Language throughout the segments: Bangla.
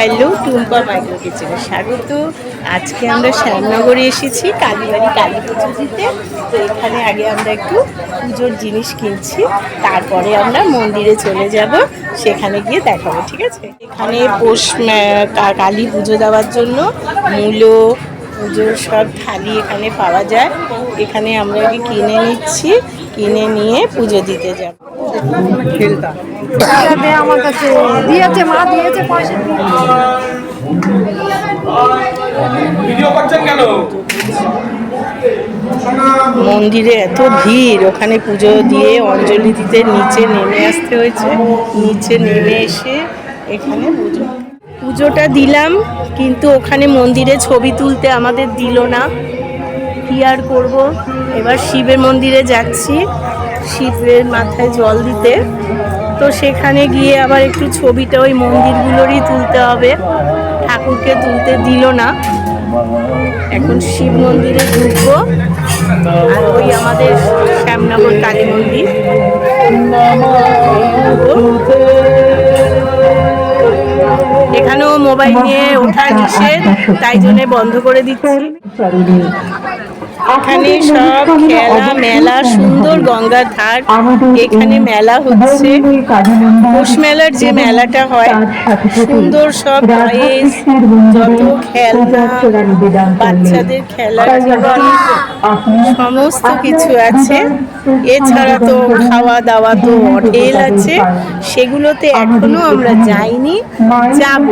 হ্যালো, টুম্পা মাইক্রো কিচেনে স্বাগত। আজকে আমরা শ্যামনগরে এসেছি, কালীবাড়ি কালী পুজো দিতে। তো এখানে আগে আমরা একটু পুজোর জিনিস কিনছি, তারপরে আমরা মন্দিরে চলে যাব, সেখানে গিয়ে দেখাবো, ঠিক আছে? এখানে পোষ কালী পুজো দেওয়ার জন্য মূলো পুজোর সব থালি এখানে পাওয়া যায়। এখানে আমরা আগে কিনে নিচ্ছি, কিনে নিয়ে পুজো দিতে যাব। টাকা দে আমার কাছে দিয়েছে মা দিয়েছে পয়সা ভিডিও করছেন কেন? মন্দিরে এত ভিড় ওখানে পুজো দিয়ে অঞ্জলি দিতে নিচে নেমে আসতে হয়েছে। নিচে নেমে এসে এখানে পুজো। পুজোটা দিলাম কিন্তু ওখানে মন্দিরে ছবি তুলতে আমাদের দিল না। কি আর করব? এবার শিবের মন্দিরে যাচ্ছি। শিবের মাথায় জল দিতে। তো সেখানে গিয়ে আবার একটু ছবিটা ওই মন্দিরগুলোরই তুলতে হবে। ঠাকুরকে তুলতে দিল না। এখন শিব মন্দিরে ঢুকবো। আর ওই আমাদের শ্যামনগর কালী মন্দির। এখানেও মোবাইল নিয়ে ওঠা নিষেধ, তাই জন্য বন্ধ করে দিচ্ছি। এখানে সব খেলা, মেলা, সুন্দর গঙ্গার ধার। এখানে মেলা হচ্ছে। পৌষ মেলার যে মেলাটা হয়, সুন্দর সব যত খেলনা, বাচ্চাদের খেলার সমস্ত কিছু আছে। এছাড়া তো খাওয়া দাওয়া তো হোটেল আছে। সেগুলোতে এখনও আমরা যাইনি, যাব।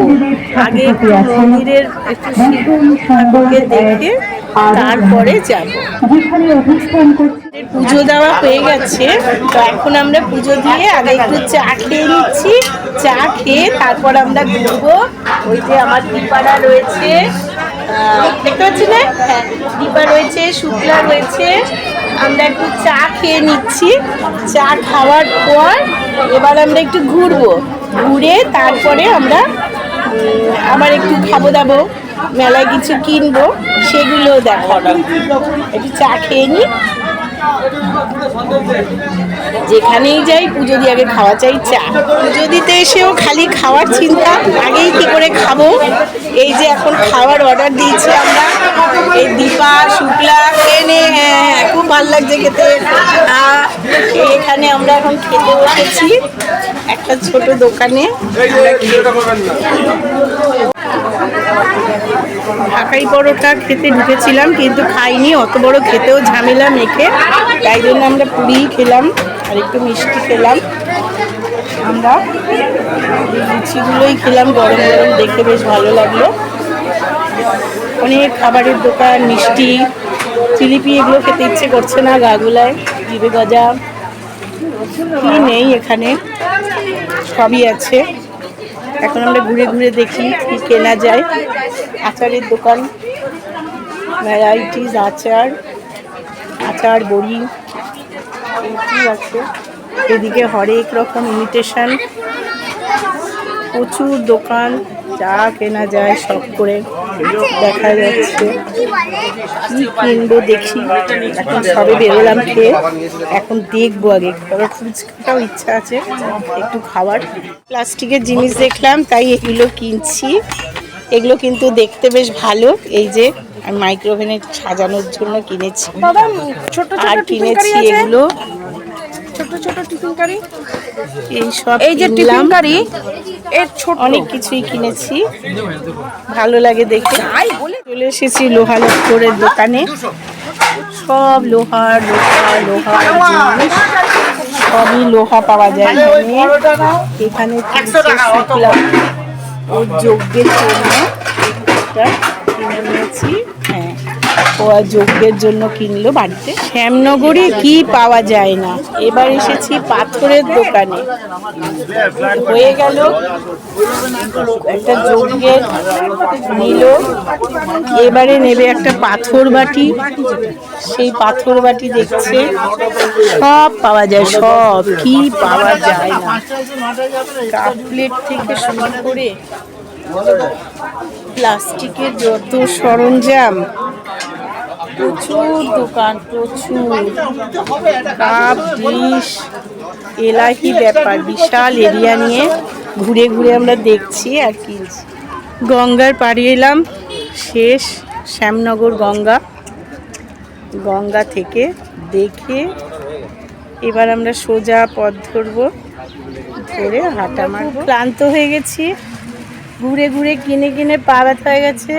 আগে মন্দিরের একটু দেখে তারপরে যাব। পুজো দেওয়া হয়ে গেছে, তো এখন আমরা পুজো দিয়ে আগে একটু চা খেয়ে নিচ্ছি। চা খেয়ে তারপর আমরা ঘুরবো। ওই যে আমার দীপারা রয়েছে। দেখতে পাচ্ছি না? হ্যাঁ দীপা রয়েছে, শুক্লা রয়েছে। আমরা একটু চা খেয়ে নিচ্ছি। চা খাওয়ার পর এবার আমরা একটু ঘুরবো। ঘুরে তারপরে আমরা আমার একটু খাব দাবো। মেলায় কিছু কিনবো, সেগুলো দেখাবো একটু চা খেয়ে নি। যেখানেই যাই, পুজো দিয়ে আগে খাওয়া চাই চা। পুজো দিতে এসেও খালি খাওয়ার চিন্তা, আগেই কি করে খাব? এই যে এখন খাওয়ার অর্ডার দিয়েছি আমরা। এই দীপা, শুক্লা এনে হ্যাঁ হ্যাঁ খুব ভালো লাগছে খেতে। এখানে আমরা এখন খেতে বসেছি একটা ছোট দোকানে এই যে ভিডিওটা করবেন না ঢাকাই পরোটা খেতে ঢুকেছিলাম, কিন্তু খাইনি। অত বড় খেতেও ঝামেলা মেখে। তাই জন্য আমরা পুরি খেলাম, আর একটু মিষ্টি খেলাম। আমরা লুচিগুলোই খেলাম, গরম গরম দেখে বেশ ভালো লাগল। অনেক খাবারের দোকান, মিষ্টি, জিলিপি এগুলো খেতে ইচ্ছে করছে না, গাগুলায় জিবে গজা কি নেই এখানে? সবই আছে। এখন আমরা ঘুরে ঘুরে দেখি কি কেনা যায়। আচারের দোকান ভ্যারাইটিস আচার আচার, বড়ি এইটি আছে। এদিকে হরেক রকম ইমিটেশন প্রচুর দোকান। যা কেনা যায় সব করে দেখা যাচ্ছে। কি কিনবো দেখি। এখন সবে বেরোলাম খেয়ে। এখন দেখব আগে। ফুচকাটাও ইচ্ছা আছে একটু খাবার প্লাস্টিকের জিনিস দেখলাম তাই এগুলো কিনছি। এগুলো কিন্তু দেখতে বেশ ভালো। এই যে মাইক্রোওভেনে সাজানোর জন্য কিনেছি। আর কিনেছি এগুলো। ছোট ছোট টিফিন কারি। এই সব এই যে টিফিন কারি এর ছোট। অনেক কিছুই কিনেছি। ভালো লাগে দেখে। চলে এসেছি লোহা লক্করের দোকানে। সব লোহার লোহা লোহার জিনিস। সবই লোহা পাওয়া যায় এখানে। এখানে যজ্ঞের জন্য এটা কিনে নিয়েছি। ও যজ্ঞের জন্য কিনলো বাড়িতে। শ্যামনগরে কি পাওয়া যায় না। এবার এসেছি পাথরের দোকানে। হয়ে গেল, একটা যজ্ঞের নিল। এবারে নেবে একটা পাথর বাটি। সেই পাথর বাটি দেখছে, সব পাওয়া যায়, সব। কি পাওয়া যায় না। কাপ প্লেট থেকে শুরু করে প্লাস্টিকের যত সরঞ্জাম প্রচুর দোকান, প্রচুর। কাপ ডিশ এলাহি ব্যাপার, বিশাল এরিয়া নিয়ে ঘুরে ঘুরে আমরা দেখছি আর কিনছি গঙ্গার পাড়ি এলাম, শেষ, শ্যামনগর গঙ্গা। গঙ্গা থেকে দেখে এবার আমরা সোজা পথ ধরবো, ধরে হাঁটা মারবো। ক্লান্ত হয়ে গেছি, ঘুরে ঘুরে কিনে কিনে পা ব্যথা হয়ে গেছে।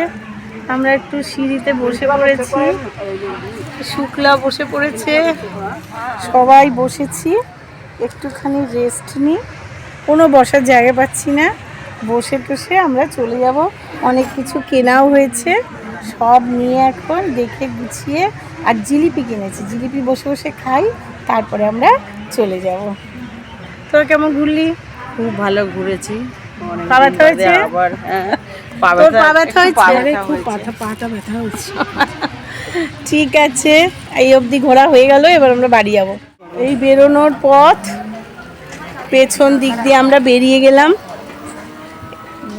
আমরা একটু সিঁড়িতে বসে পড়েছি। শুক্লা বসে পড়েছে। সবাই বসেছি। একটুখানি রেস্ট নিই কোনো বসার জায়গা পাচ্ছি না। বসে টসে আমরা চলে যাব। অনেক কিছু কেনাও হয়েছে। সব নিয়ে এখন দেখে গুছিয়ে আর জিলিপি কিনেছি। জিলিপি বসে বসে খাই। তারপরে আমরা চলে যাব। তোর কেমন ঘুরলি? খুব ভালো ঘুরেছি? আবার হ্যাঁ, তোর পা ব্যথা হয়েছে? খুব পাটা পাটা ব্যথা হচ্ছে। ঠিক আছে এই অবধি ঘোরা হয়ে গেল এবার আমরা বাড়ি যাব। এই বেরোনোর পথ পেছন দিক দিয়ে আমরা বেরিয়ে গেলাম।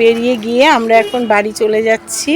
বেরিয়ে গিয়ে আমরা এখন বাড়ি চলে যাচ্ছি।